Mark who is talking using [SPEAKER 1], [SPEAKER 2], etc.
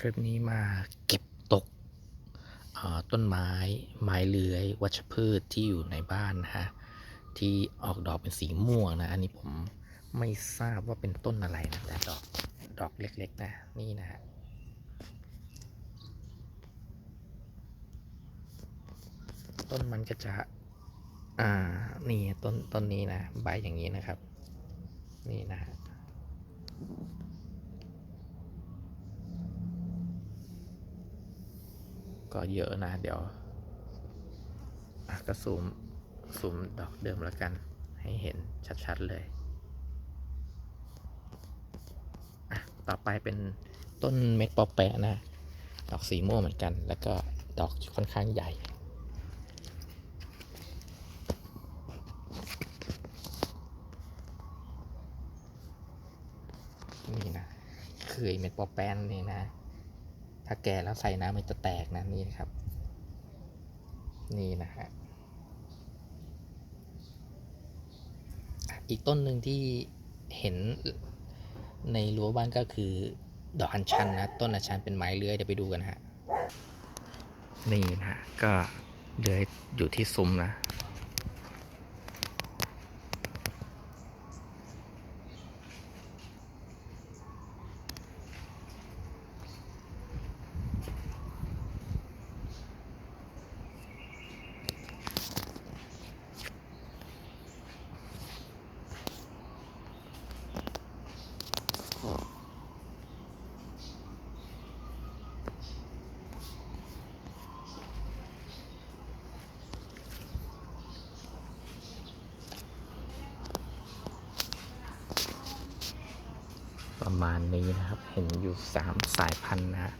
[SPEAKER 1] คลิปนี้มาเก็บตกต้นไม้ไม้เลื้อย วัชพืชที่อยู่ในบ้านนะฮะที่ออกดอกเป็นสีม่วงนะ อันนี้ผมไม่ทราบว่าเป็นต้นอะไรนะแต่ดอกดอกเล็กๆนะนี่นะฮะต้นมันก็จะอ่านี่ต้นต้นนี้นะใบอย่างนี้นะครับ นี่นะฮะ ก็เยอะนะเดี๋ยวอะก็ซูมซูมดอกเดิมแล้วกัน ให้เห็นชัดๆเลยต่อไปเป็นต้นเม็ดปอแปะนะ ดอกสีม่วงเหมือนกัน แล้วก็ดอกค่อนข้างใหญ่ นี่นะเคยเม็ดปอแป้นนี่นะ ถ้าแก่แล้วใส่น้ำมันจะแตกนะนี่นะครับ นี่นะฮะอีกต้นหนึ่งที่เห็นในรั้วบ้านก็คือดอกอัญชันนะ ต้นอัญชันเป็นไม้เลื้อยเดี๋ยวไปดูกันฮะนี่นะก็เลื้อยอยู่ที่ซุ้มนะ ประมาณนี้นะครับ เห็นอยู่สามสายพันธุ์นะฮะ